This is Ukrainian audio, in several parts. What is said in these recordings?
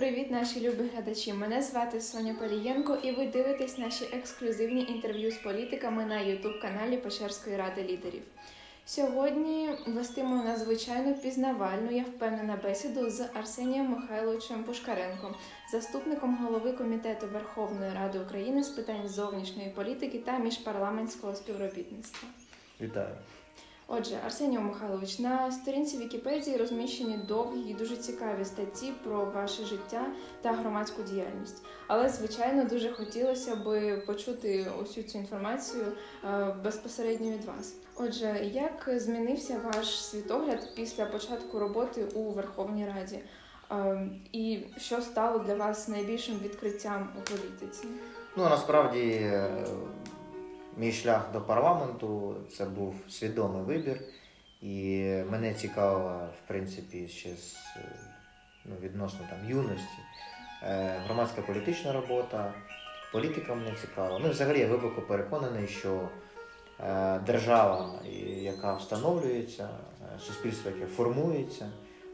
Привіт, наші любі глядачі! Мене звати Соня Палієнко, і ви дивитесь наші ексклюзивні інтерв'ю з політиками на youtube каналі Печерської ради лідерів. Сьогодні вестимо надзвичайно пізнавальну, я впевнена, бесіду з Арсенієм Михайловичем Пушкаренком, заступником голови комітету Верховної Ради України з питань зовнішньої політики та міжпарламентського співробітництва. Вітаю. Отже, Арсеній Михайлович, на сторінці Вікіпедії розміщені довгі і дуже цікаві статті про ваше життя та громадську діяльність. Але, звичайно, дуже хотілося би почути усю цю інформацію е, безпосередньо від вас. Отже, як змінився ваш світогляд після початку роботи у Верховній Раді? Е, І що стало для вас найбільшим відкриттям у політиці? Ну насправді е, мій шлях до парламенту це був свідомий вибір, і мене цікавила, в принципі, ще з ну, відносно там юності. е, Громадська політична робота, політика мене цікава. Ну, взагалі я глибоко переконаний, що е, держава, яка встановлюється, е, суспільство, яке формується,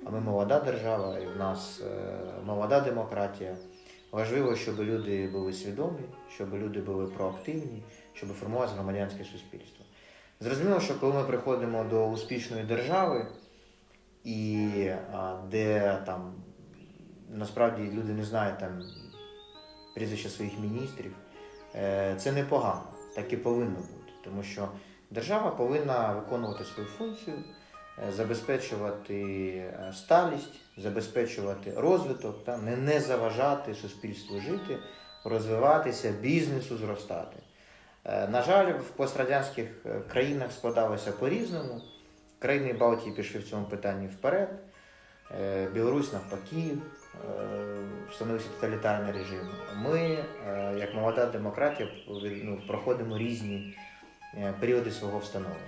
а ми молода держава, і в нас молода демократія. Важливо, щоб люди були свідомі, щоб люди були проактивні, щоб формувалося громадянське суспільство. Зрозуміло, що коли ми приходимо до успішної держави, і де там насправді люди не знають там прізвища своїх міністрів, е, це непогано, так і повинно бути. Тому що держава повинна виконувати свою функцію, е, забезпечувати е, сталість, забезпечувати розвиток, та, не заважати суспільству жити, розвиватися, бізнесу зростати. Е, На жаль, в пострадянських е, країнах складалося по-різному. Країни Балтії пішли в цьому питанні вперед. Е, Білорусь навпаки встановився тоталітарний режим. Ми, як молода демократія, ну, проходимо різні періоди свого встановлення.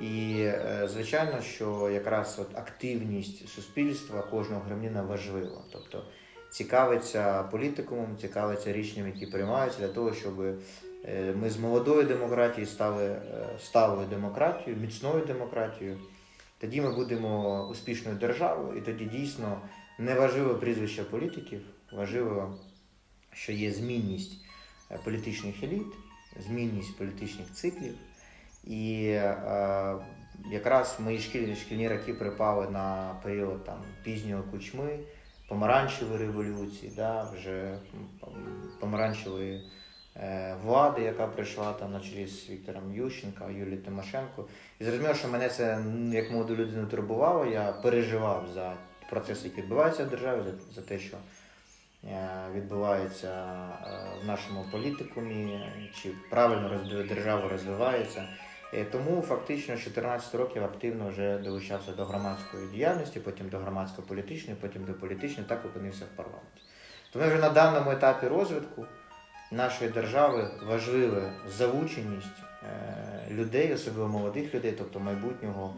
І звичайно, що якраз от активність суспільства кожного громадянина важлива. Тобто цікавиться політикумом, цікавиться рішенням, які приймаються для того, щоб ми з молодої демократії стали е, сталою демократією, міцною демократією. Тоді ми будемо успішною державою, і тоді дійсно не важливо прізвище політиків, важливо, що є змінність е, політичних еліт, змінність політичних циклів. І е, якраз мої шкільні, шкільні роки припали на період там, пізнього кучми, помаранчевої революції, да, вже помаранчевої е, влади, яка прийшла там на чолі з Віктором Ющенко, Юлією Тимошенко. І зрозуміло, що мене це як молоду людину турбувало. Я переживав за процеси, які відбуваються в державі, за, за те, що е, відбувається е, в нашому політикумі, чи правильно держава розвивається. Е, Тому фактично з 14 років активно вже долучався до громадської діяльності, потім до громадсько-політичної, потім до політичної, так опинився в парламенті. Тому вже на даному етапі розвитку нашої держави важлива залученість е, людей, особливо молодих людей, тобто майбутнього,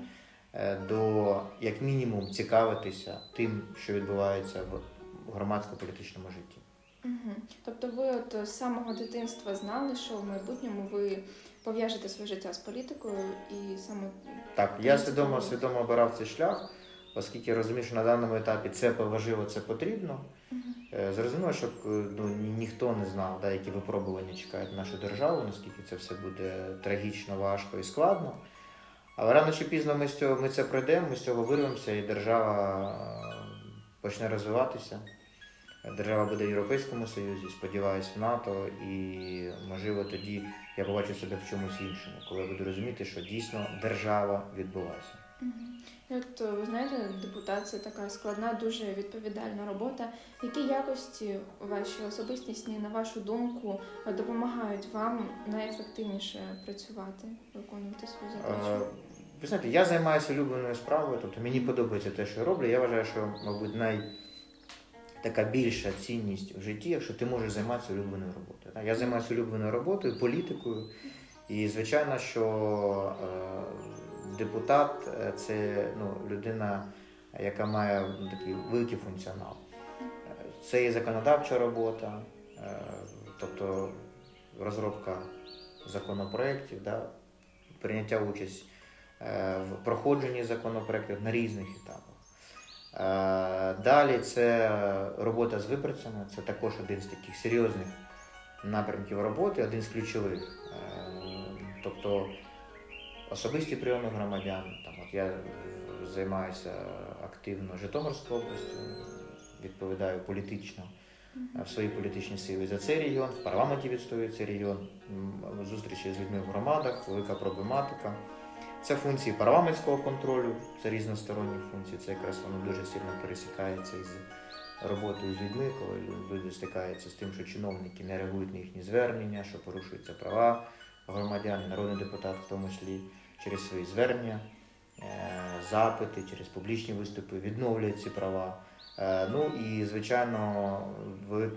е, до як мінімум цікавитися тим, що відбувається в громадсько-політичному житті. Угу. Тобто ви от з самого дитинства знали, що в майбутньому ви пов'яжете своє життя з політикою і саме Так, я свідомо, свідомо обирав цей шлях, оскільки розумію, що на даному етапі це важливо, це потрібно. Е, Зрозуміло, що е, ну, ніхто не знав, да, які випробування чекають нашу державу, наскільки це все буде трагічно, важко і складно. Але рано чи пізно ми, з цього, ми це пройдемо, ми з цього вирвемося, і держава е, почне розвиватися. Держава буде в Європейському Союзі, сподіваюся, в НАТО, і можливо тоді я побачу себе в чомусь іншому, коли я буду розуміти, що дійсно держава відбулася. От е, ви знаєте, депутат це така складна, дуже відповідальна робота. Які якості ваші особистісні, на вашу думку, допомагають вам найефективніше працювати, виконувати свою задачу? Ви знаєте, я займаюся улюбленою справою, тобто мені подобається те, що я роблю. Я вважаю, що, мабуть, най... така більша цінність в житті, якщо ти можеш займатися улюбленою роботою. Я займаюся улюбленою роботою, політикою. І звичайно, що е, депутат е, це ну, людина, яка має ну, такий великий функціонал. Це і законодавча робота, е, тобто розробка законопроєктів, да, прийняття участь е, в проходженні законопроєктів на різних етапах. Далі це робота з виборцями, це також один з таких серйозних напрямків роботи, один з ключових. Тобто особисті прийоми громадян. Там, от я займаюся активно Житомирською областю, відповідаю політично е, в своїй політичній силі за цей регіон, в парламенті відстоюю цей регіон, зустрічі з людьми в громадах, велика проблематика. Це функції парламентського контролю, це різносторонні функції, це якраз воно дуже сильно пересікається із роботою з людьми, коли люди стикаються з тим, що чиновники не реагують на їхні звернення, що порушуються права громадян, народний депутат в тому числі через свої звернення, е, запити, через публічні виступи відновлюють ці права. Е, Ну і звичайно,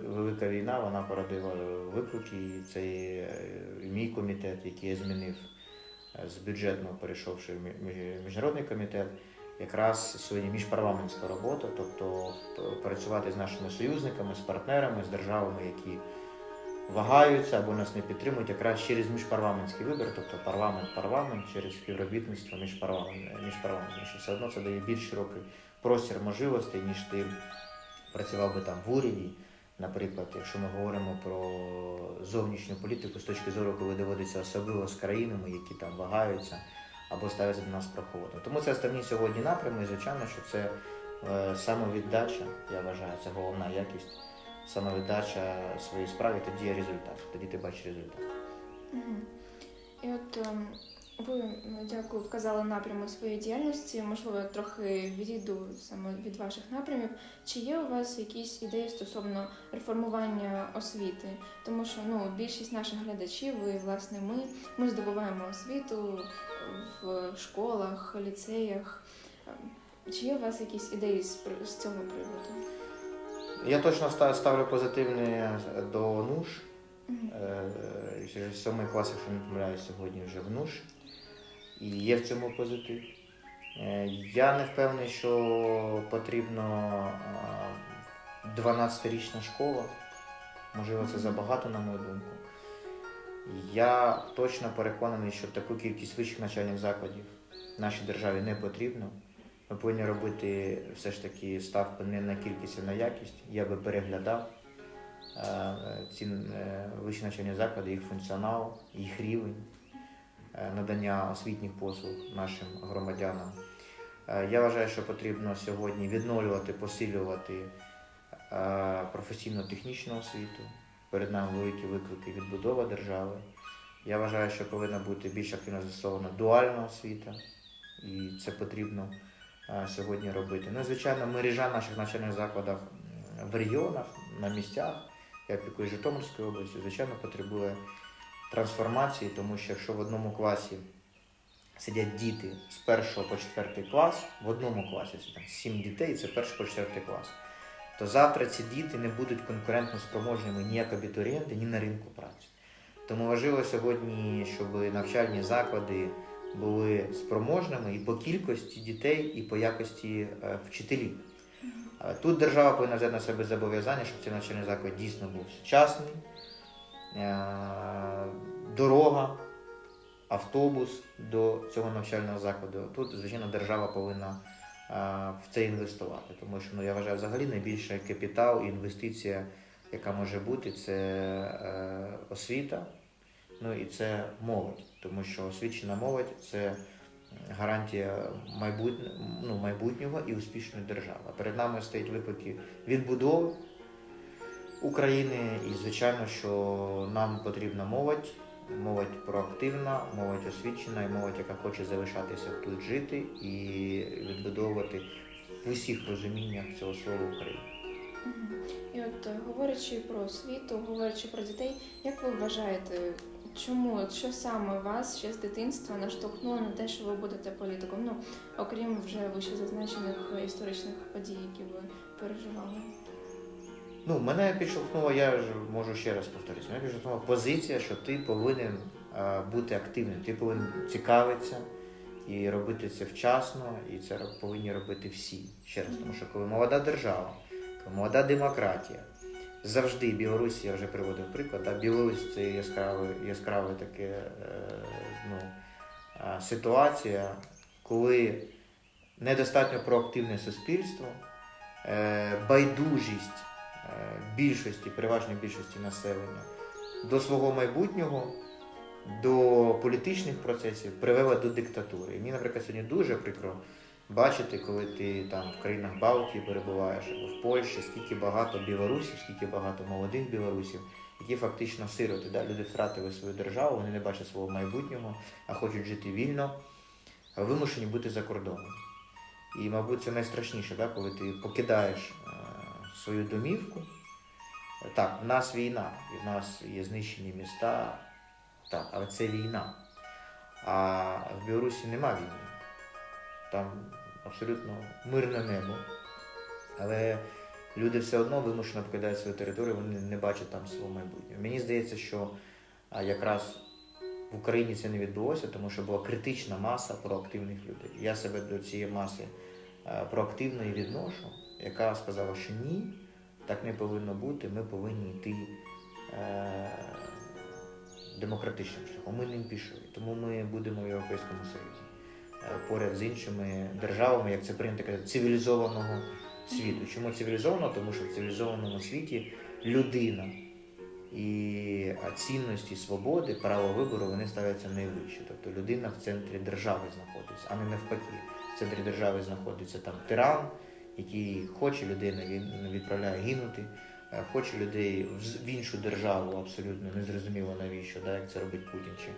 велика війна вона породила виклики. І це і е, мій комітет, який я змінив з бюджетного, перейшовши в мі- мі- міжнародний комітет, якраз сьогодні міжпарламентська робота, тобто працювати з нашими союзниками, з партнерами, з державами, які вагаються або нас не підтримують, якраз через міжпарламентський вибір, тобто парламент-парламент, через співробітництво між парламентами, між парламентами, що все одно це дає більш широкий простір можливостей, ніж ти працював би там в уряді. Наприклад, якщо ми говоримо про зовнішню політику з точки зору, коли доводиться особливо з країнами, які там вагаються або ставляться до нас прохолодно. Тому це основні сьогодні напрями, і звичайно, що це е, самовіддача, я вважаю, це головна якість. Самовіддача своїй справі, тоді є результат, тоді ти бачиш результат. І от ем, ви дякую, вказали напрями своєї діяльності. Можливо, трохи відійду саме від ваших напрямів. Чи є у вас якісь ідеї стосовно реформування освіти? Тому що ну більшість наших глядачів, і власне ми, ми здобуваємо освіту в школах, ліцеях. Ем, Чи є у вас якісь ідеї з, з цього приводу? Я точно ставлю позитивне до НУШ. Е, Через сьомий клас, якщо не помиляюсь, сьогодні вже в НУШ. І є в цьому позитив. Е, Я не впевнений, що потрібно е, 12-річна школа. Можливо, це забагато, на мою думку. Я точно переконаний, що таку кількість вищих навчальних закладів нашій державі не потрібно. Ми повинні робити все ж таки ставку не на кількість, а на якість. Я би переглядав е, ці е, вищі навчальні заклади, їх функціонал, їх рівень е, надання освітніх послуг нашим громадянам. Я вважаю, що потрібно сьогодні відновлювати, посилювати професійно-технічну освіту. Перед нами великі виклики відбудова держави. Я вважаю, що повинна бути більш активно застосована дуальна освіта, і це потрібно сьогодні робити. Ну, звичайно, мережа наших навчальних закладах в регіонах, на місцях, я опікуюсь Житомирською областю, звичайно, потребує трансформації, тому що якщо в одному класі сидять діти з першого по четвертий клас, в одному класі це там сім дітей, це перший по четвертий клас, то завтра ці діти не будуть конкурентно спроможними ні як абітурієнти, ні на ринку праці. Тому важливо сьогодні, щоб навчальні заклади були спроможними і по кількості дітей, і по якості е, вчителів. Е, Тут держава повинна взяти на себе зобов'язання, щоб цей навчальний заклад дійсно був сучасний, е, дорога, автобус до цього навчального закладу. Тут, звичайно, держава повинна в це інвестувати, тому що ну, я вважаю, взагалі найбільший капітал і інвестиція, яка може бути, це освіта, ну і це молодь, тому що освічена молодь це гарантія ну, майбутнього і успішної держави. Перед нами стоять виклики відбудови України, і звичайно, що нам потрібна молодь, молодь проактивна, молодь освічена і молодь, яка хоче залишатися тут жити і відбудовувати в усіх розуміннях цього слова Україну. І от говорячи про освіту, говорячи про дітей, як ви вважаєте, чому що саме вас ще з дитинства наштовхнуло на те, що ви будете політиком? Ну окрім вже вище зазначених історичних подій, які ви переживали? Ну, мене підштовхнула, я можу ще раз повторитися, мене підштовхнула позиція, що ти повинен е, бути активним, ти повинен цікавитися і робити це вчасно, і це повинні робити всі. Ще раз, тому що коли молода держава, коли молода демократія, завжди Білорусь, я вже приводив приклад, а Білорусь це яскраве, яскраве таке е, ну, ситуація, коли недостатньо проактивне суспільство, е, байдужість е, більшості, переважної більшості населення до свого майбутнього, до політичних процесів привела до диктатури. І мені, наприклад, сьогодні дуже прикро бачити, коли ти там в країнах Балтії перебуваєш або в Польщі, скільки багато білорусів, скільки багато молодих білорусів, які фактично сироти. Да? Люди втратили свою державу, вони не бачать свого майбутнього, а хочуть жити вільно, а вимушені бути за кордоном. І, мабуть, це найстрашніше, да? коли ти покидаєш е, свою домівку. Так, в нас війна, і в нас є знищені міста, так, але це війна. А в Білорусі нема війни. Там абсолютно мирне небо. Але люди все одно вимушено покидають свою територію, вони не бачать там свого майбутнього. Мені здається, що якраз в Україні це не відбулося, тому що була критична маса проактивних людей. Я себе до цієї маси проактивної відношу, яка сказала, що ні, так не повинно бути, ми повинні йти е, демократичним шляхом. Ми ним пішли. Тому ми будемо в Європейському Союзі поряд з іншими державами, як це прийнято казати, цивілізованого світу. Чому цивілізовано? Тому що в цивілізованому світі людина і цінності свободи, право вибору вони ставляться найвище. Тобто людина в центрі держави знаходиться, а не навпаки. В центрі держави знаходиться там тиран, який хоче людей наві- відправляє гинути, е, хоче людей в іншу державу абсолютно незрозуміло навіщо, да, як це робить Путін. Чи е,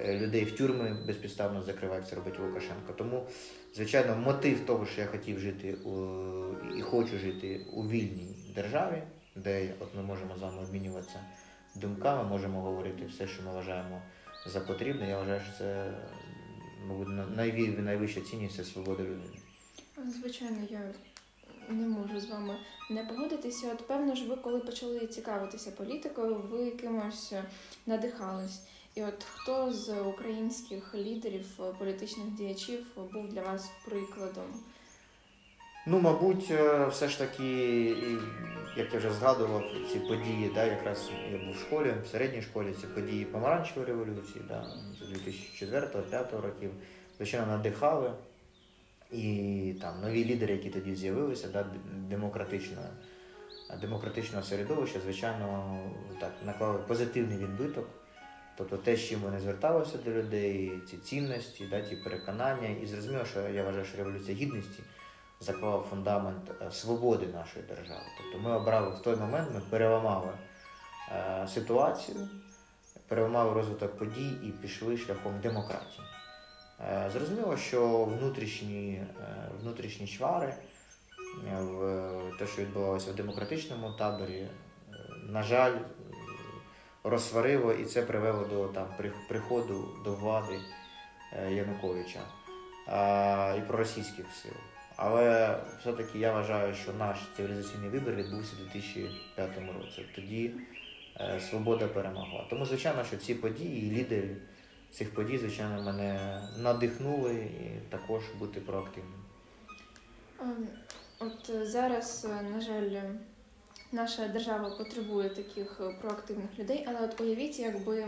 людей в тюрми безпідставно закривають, це робить Лукашенко. Тому, звичайно, мотив того, що я хотів жити у, і хочу жити у вільній державі, де от ми можемо з вами обмінюватися думками, можемо говорити все, що ми вважаємо за потрібне. Я вважаю, що це мабуть, найвища цінність це свобода людини. Звичайно, я не можу з вами не погодитися. От певно ж, ви коли почали цікавитися політикою, ви кимось надихались. І от хто з українських лідерів, е, політичних діячів був для вас прикладом? Ну, мабуть, е, все ж таки, як я вже згадував, ці події, да, якраз я був в школі, в середній школі, ці події помаранчевої революції, да, з 2004-2005 років, звичайно, надихали. І там нові лідери, які тоді з'явилися, да, демократичного, демократичного середовища, звичайно, так, наклали позитивний відбиток. Тобто те, з чим вони зверталися до людей, ці цінності, да, ті переконання. І зрозуміло, що я вважаю, що революція гідності заклала фундамент е, свободи нашої держави. Тобто ми обрали в той момент, ми переламали е, ситуацію, переламали розвиток подій і пішли шляхом демократії. Е, зрозуміло, що внутрішні, е, внутрішні чвари, е, в те, що відбувалося в демократичному таборі, е, на жаль, розсварило і це привело до там, приходу до влади е, Януковича а, і проросійських сил. Але все-таки я вважаю, що наш цивілізаційний вибір відбувся у 2005 році. Тоді е, свобода перемогла. Тому, звичайно, що ці події і лідери цих подій, звичайно, мене надихнули і також бути проактивним. Ем, От зараз, е, на жаль, наша держава потребує таких е, проактивних людей, але от уявіть, якби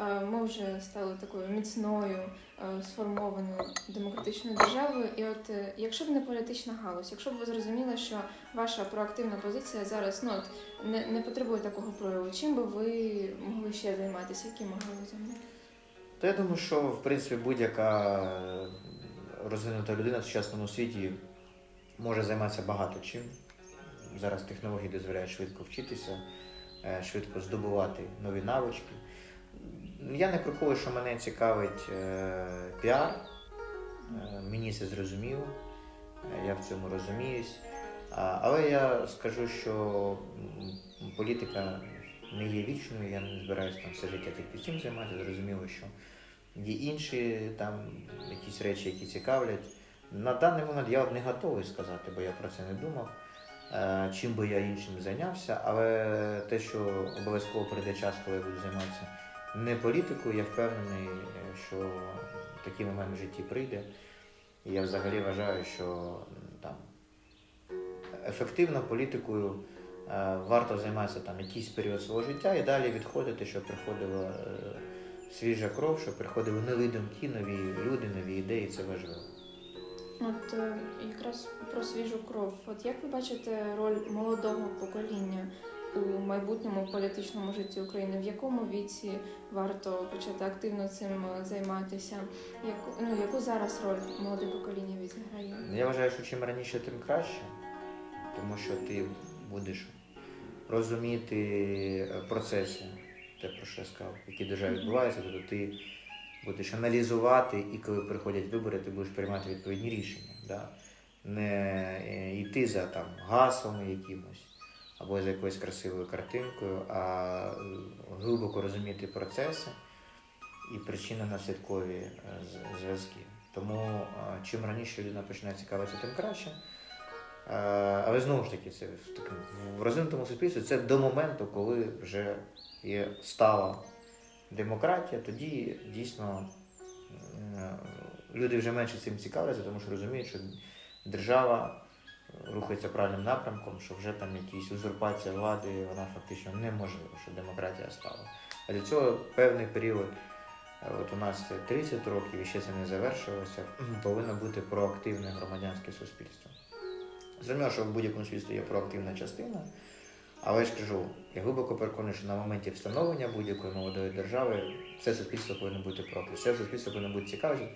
е, ми вже стали такою міцною, е, сформованою демократичною державою, і от якщо б не політична галузь, якщо б ви зрозуміли, що ваша проактивна позиція зараз ну, от, не, не потребує такого прояву, чим би ви могли ще займатися, якими галузями? То я думаю, що в принципі будь-яка розвинута людина в сучасному світі може займатися багато чим. Зараз технології дозволяють швидко вчитися, е, швидко здобувати нові навички. Я не приховую, що мене цікавить е, піар. Е, Мені це зрозуміло, я в цьому розуміюсь. Але я скажу, що політика не є вічною, я не збираюся там все життя тільки цим займатися. Зрозуміло, що є інші там якісь речі, які цікавлять. На даний момент я не готовий сказати, бо я про це не думав. Е, Чим би я іншим зайнявся, але те, що обов'язково прийде час, коли я буду займатися не політикою, я впевнений, що такий момент в житті прийде. І я взагалі вважаю, що там ефективно політикою е, варто займатися там якийсь період свого життя і далі відходити, щоб приходила е, свіжа кров, щоб приходили нові думки, нові люди, нові ідеї. Це важливо. От е, якраз про свіжу кров. От як ви бачите роль молодого покоління у майбутньому політичному житті України? В якому віці варто почати активно цим е, займатися? Яку, ну, яку зараз роль молоде покоління відіграє? Я вважаю, що чим раніше, тим краще, тому що ти будеш розуміти е, процеси, те, про що я сказав, які державі відбуваються, тобто ти будеш аналізувати, і коли приходять вибори, ти будеш приймати відповідні рішення. Да? Не е, йти за там, гаслами якимось або за якоюсь красивою картинкою, а е, глибоко розуміти процеси і причинно-наслідкові е, зв'язки. Тому чим раніше людина починає цікавитися, тим краще. Але знову ж таки, це в в розвинутому суспільстві це до моменту, коли вже є стала демократія, тоді дійсно е, люди вже менше цим цікавляться, тому що розуміють, що держава рухається правильним напрямком, що вже там якісь узурпація влади, вона фактично неможлива, що демократія стала. А для цього певний період, е, от у нас 30 років і ще це не завершилося, повинно бути проактивне громадянське суспільство. Зрозуміло, що в будь-якому суспільстві є проактивна частина, але ж кажу, я глибоко переконаний, що на моменті встановлення будь-якої молодої держави все суспільство повинно бути проактивне, все суспільство повинно бути цікаве.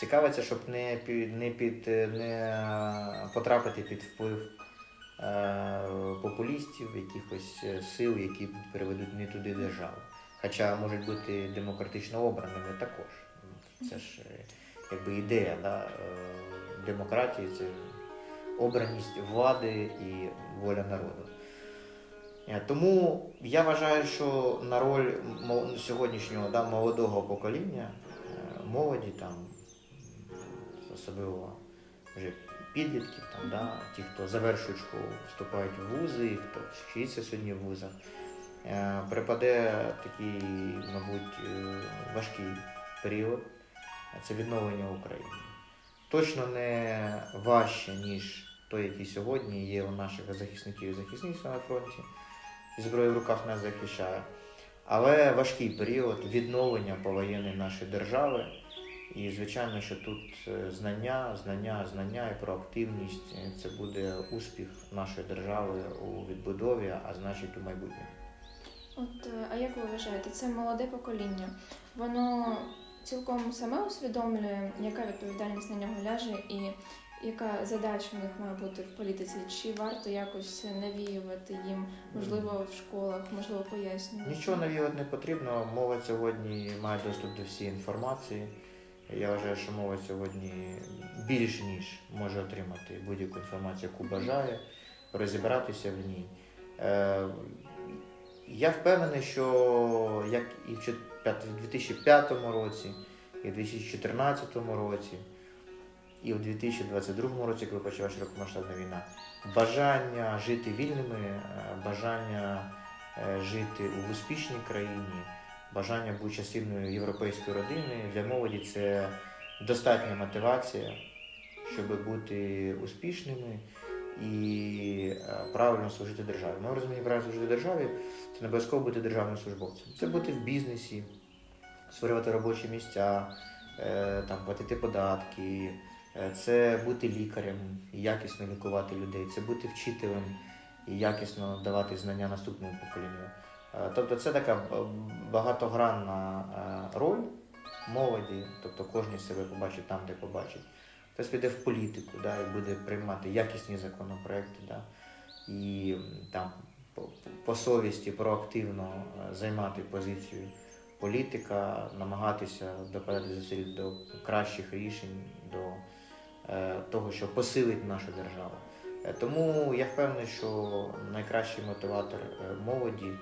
Цікавиться, щоб не під, не, під, не потрапити під вплив е, популістів, якихось е, сил, які переведуть не туди державу. Хоча можуть бути демократично обраними також. Це ж е, якби ідея да, е, демократії це обраність влади і воля народу. Е, Тому я вважаю, що на роль сьогоднішнього да, молодого покоління, е, молоді там, особливо вже підлітків, там, да, ті, хто завершують школу, вступають в вузи, хто вчиться сьогодні в вузах, е, припаде такий, мабуть, важкий період. Це відновлення України. Точно не важче, ніж той, який сьогодні є у наших захисників і захисниць на фронті. І зброя в руках нас захищає. Але важкий період відновлення повоєнної нашої держави. І звичайно, що тут е, знання, знання, знання і проактивність е, це буде успіх нашої держави у відбудові, а значить у майбутньому. От, е, а як ви вважаєте, це молоде покоління? Воно цілком саме усвідомлює, яка відповідальність на нього ляже і яка задача в них має бути в політиці? Чи варто якось навіювати їм, можливо, в школах, можливо, пояснювати? Нічого навіювати не потрібно. Молодь сьогодні має доступ до всієї інформації. Я вважаю, що молодь сьогодні більш ніж може отримати будь-яку інформацію, яку бажає, розібратися в ній. Е, я впевнений, що як і в 2005 році, і в 2014 році, і в 2022 році, коли почалася широкомасштабна війна, бажання жити вільними, е, бажання е, жити в успішній країні, бажання бути частиною європейської родини для молоді це достатня мотивація, щоб бути успішними і е, правильно служити державі. Ми розуміємо, правильно служити державі це не обов'язково бути державним службовцем. Це бути в бізнесі, створювати робочі місця, там, платити податки, це бути лікарем і якісно лікувати людей, це бути вчителем і якісно давати знання наступному поколінню. Е, Тобто це така багатогранна е, роль молоді, тобто кожен себе побачить там, де побачить. Хтось піде в політику да, і буде приймати якісні законопроекти, да, і там по, по совісті проактивно е, займати позицію політика, намагатися зусиль до кращих рішень, до е, того, що посилить нашу державу. Е, Тому я впевнений, що найкращий мотиватор е, молоді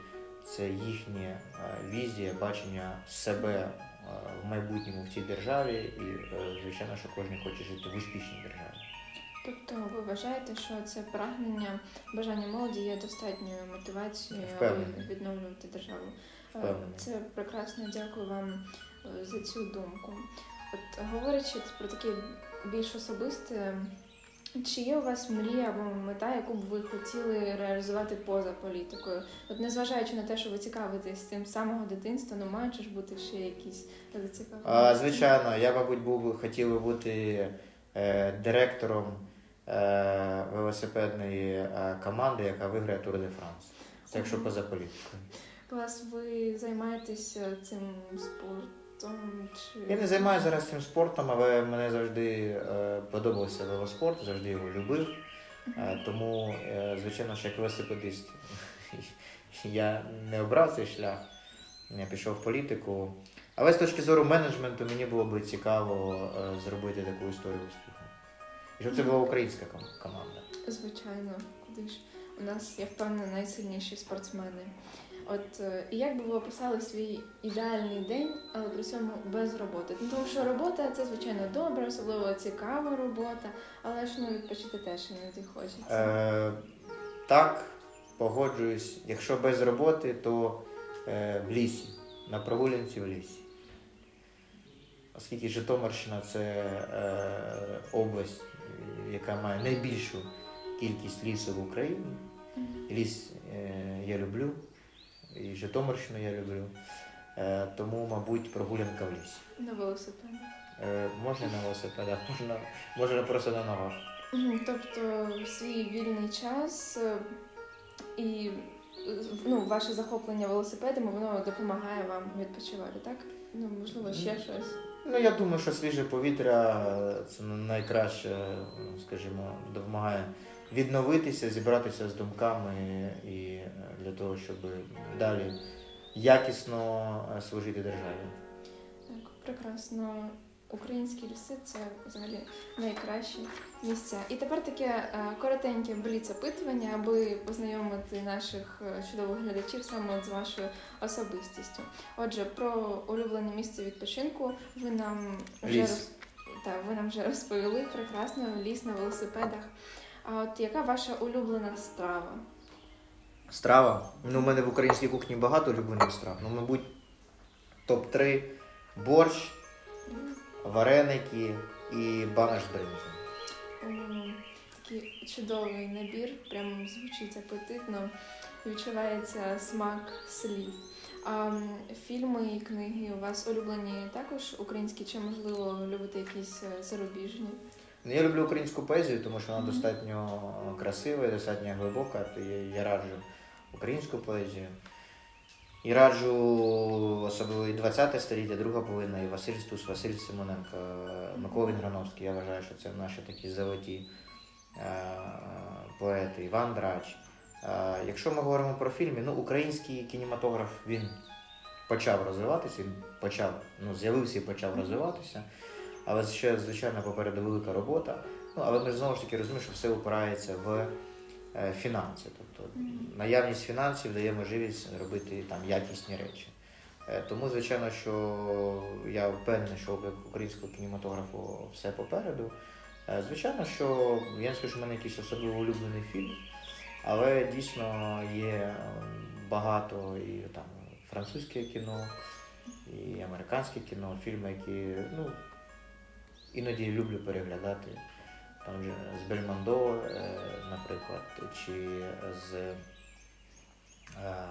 це їхня е, візія, бачення себе е, в майбутньому в цій державі, і е, звичайно, що кожен хоче жити в успішній державі. Тобто ви вважаєте, що це прагнення, бажання молоді є достатньою мотивацією аби Впевнений. відновлювати державу? Е, Впевнений. Це прекрасно, дякую вам е, за цю думку. От говорячи про таке більш особисте, чи є у вас мрія або мета, яку б ви хотіли реалізувати поза політикою? От незважаючи на те, що ви цікавитесь цим з самого дитинства, ну мають ж бути ще якісь зацікавлення? Звичайно, я, мабуть, був би хотів би бути е, директором е, велосипедної е, команди, яка виграє Тур де Франс. Це якщо поза політикою. Клас, ви займаєтеся цим спортом? Я не займаюся зараз цим спортом, але мене завжди е, подобався велоспорт, завжди його любив. Е, тому, е, звичайно, що як велосипедист я не обрав цей шлях, я пішов в політику. Але з точки зору менеджменту мені було б цікаво зробити таку історію успіху. І щоб це була українська ком- команда. Звичайно, куди ж? У нас, я впевнена, найсильніші спортсмени. От е, і як би ви описали свій ідеальний день, але при цьому без роботи? Ну, тому що робота це звичайно добре, особливо цікава робота, але ж ну відпочити теж іноді хочеться. Е, так, погоджуюсь. Якщо без роботи, то е, в лісі, на прогулянці в лісі. Оскільки Житомирщина це е, область, яка має найбільшу кількість лісу в Україні. Ліс е, я люблю, і Житомирщину я люблю. Е, тому, мабуть, прогулянка в лісі. На велосипеді. Е, можна на велосипедах, можна, можна просто на ногах. Мгм, Тобто в свій вільний час е, і е, ну, ваше захоплення велосипедами, воно допомагає вам відпочивати, так? Ну, можливо, ще щось. Ну, я думаю, що свіже повітря е, це найкраще, е, скажімо, допомагає відновитися, зібратися з думками і е, для того, щоб далі якісно е, служити державі. Так, прекрасно. Українські ліси це взагалі найкращі місця. І тепер таке е, коротеньке бліц-опитування, аби познайомити наших чудових глядачів саме з вашою особистістю. Отже, про улюблене місце відпочинку ви нам вже Ліс. роз... так, ви нам вже розповіли прекрасно ліс на велосипедах. А от яка ваша улюблена страва? Страва. Ну, у мене в українській кухні багато улюблених страв. Ну, мабуть, топ-3 борщ, вареники і банаш з бринзою. Такий чудовий набір, прям звучить апетитно, відчувається смак слів. А фільми і книги у вас улюблені також українські, чи можливо любите якісь е, зарубіжні? Ну, Я люблю українську поезію, тому що вона достатньо красива і достатньо глибока. То я, я раджу українську поезію. І раджу особливо і 20 століття, друга половина, і Василь Стус, Василь Симоненко, е, Микола Вінграновський. Я вважаю, що це наші такі золоті е, поети, Іван Драч. Е, Якщо ми говоримо про фільми, ну український кінематограф він почав розвиватися, він почав, ну, з'явився і почав розвиватися. Але ще, звичайно, попереду велика робота. Ну, але ми знову ж таки розуміємо, що все опирається в е, фінанси. Тобто наявність фінансів дає можливість робити там якісні речі. Е, Тому, звичайно, що я впевнений, що українського кінематографу все попереду. Е, Звичайно, що я не скажу, що в мене якийсь особливо улюблений фільм, але дійсно є багато і там французьке кіно, і американське кіно, фільми, які ну, іноді люблю переглядати. Там же з Бельмондо, е, наприклад, чи з. е,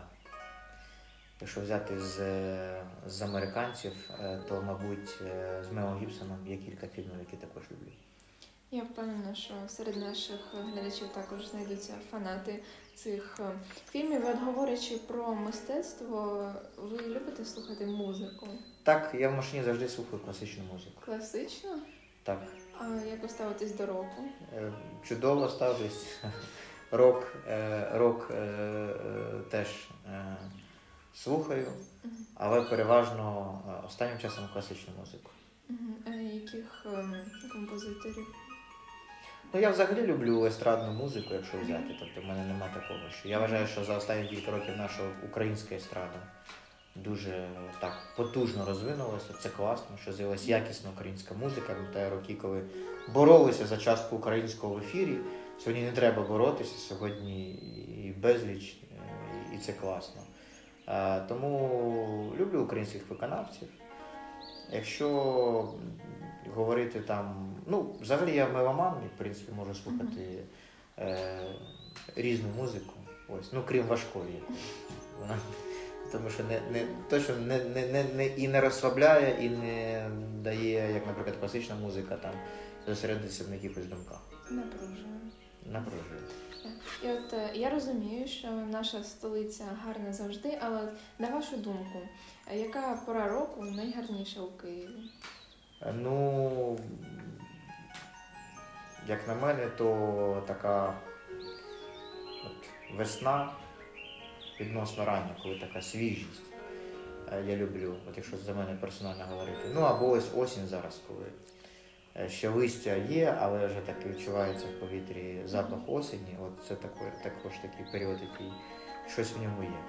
Якщо взяти з, з американців, е, то, мабуть, з Мелом Гібсоном є кілька фільмів, які також люблю. Я впевнена, що серед наших глядачів також знайдуться фанати цих фільмів. От говорячи про мистецтво, ви любите слухати музику? Так, я в машині завжди слухаю класичну музику. Класично? Так, А як ви ставитесь до року? е, чудово ставлюсь. Рок, е, рок е, теж слухаю, але переважно останнім часом класичну музику. А яких композиторів? Ну, я взагалі люблю естрадну музику, якщо взяти. Тобто в мене нема такого. Що я вважаю, що за останні кілька років наша українська естрада дуже так потужно розвинулася. Це класно, що з'явилася якісна українська музика. Пам'ятаю роки, коли боролися за частку українського в ефірі. Сьогодні не треба боротися, сьогодні і безліч, і це класно. Тому люблю українських виконавців. Якщо говорити там, ну, взагалі я меломан, і, в принципі, можу слухати е, різну музику. Ось, ну крім важкої. Вона, тому що не, не, точно не, не, не, не, і не розслабляє, і не дає, як, наприклад, класична музика, там, зосередитися на якихось думках. Напружую. Напружую. І от е, я розумію, що наша столиця гарна завжди, але на вашу думку, яка пора року найгарніша у Києві? Е, Ну, як на мене, то така от весна відносно рання, коли така свіжість. Е, Я люблю, от якщо за мене персонально говорити. Ну або ось осінь зараз, коли е, ще листя є, але вже так відчувається в повітрі запах осені. От це також, також такий період, який щось в ньому є.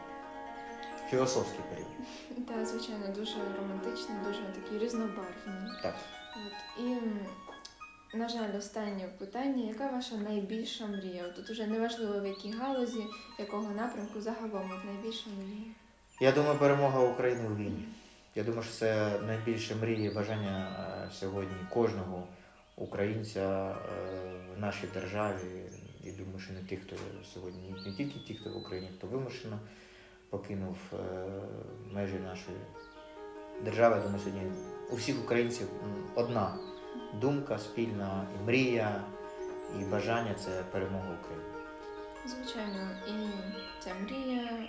Філософський період. Та, звичайно, дуже романтичний, дуже такий різнобарвний. Так. От. І, на жаль, останнє питання. Яка ваша найбільша мрія? Тут уже неважливо в якій галузі, якого напрямку загалом от найбільша мрія. Я думаю, перемога України у війні. Я думаю, що це найбільше мрії бажання е, сьогодні кожного українця е, в нашій державі. І думаю, що не тих, хто сьогодні, не тільки ті, хто в Україні, хто вимушено покинув е, межі нашої держави. Я думаю, сьогодні у всіх українців одна думка спільна, і мрія, і бажання це перемога України. Звичайно, і ця мрія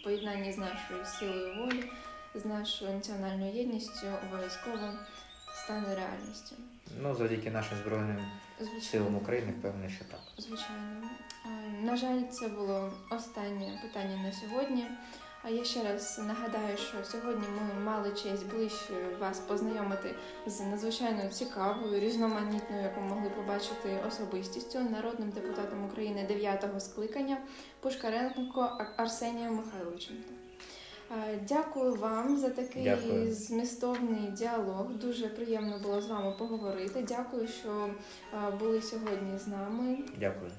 в поєднанні з нашою силою волі, з нашою національною єдністю обов'язково стане реальністю. Ну, завдяки нашим збройним Звичайно. силам України, впевнений, що так. Звичайно. Е, На жаль, це було останнє питання на сьогодні. А я ще раз нагадаю, що сьогодні ми мали честь ближче вас познайомити з надзвичайно цікавою, різноманітною, як ви могли побачити, особистістю, народним депутатом України 9-го скликання Пушкаренко Ар- Арсенієм Михайловичем. Дякую вам за такий Дякую. змістовний діалог. Дуже приємно було з вами поговорити. Дякую, що були сьогодні з нами. Дякую.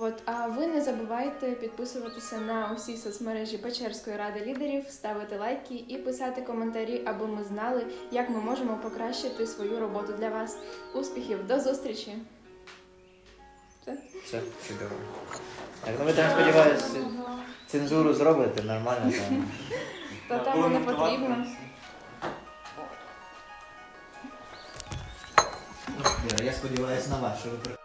От, а ви не забувайте підписуватися на усі соцмережі Печерської ради лідерів, ставити лайки і писати коментарі, аби ми знали, як ми можемо покращити свою роботу для вас. Успіхів, до зустрічі! Це чудово. Так, ну ви там сподіваюся, цензуру зробите нормально там. Та там не потрібно. Я сподіваюся на ви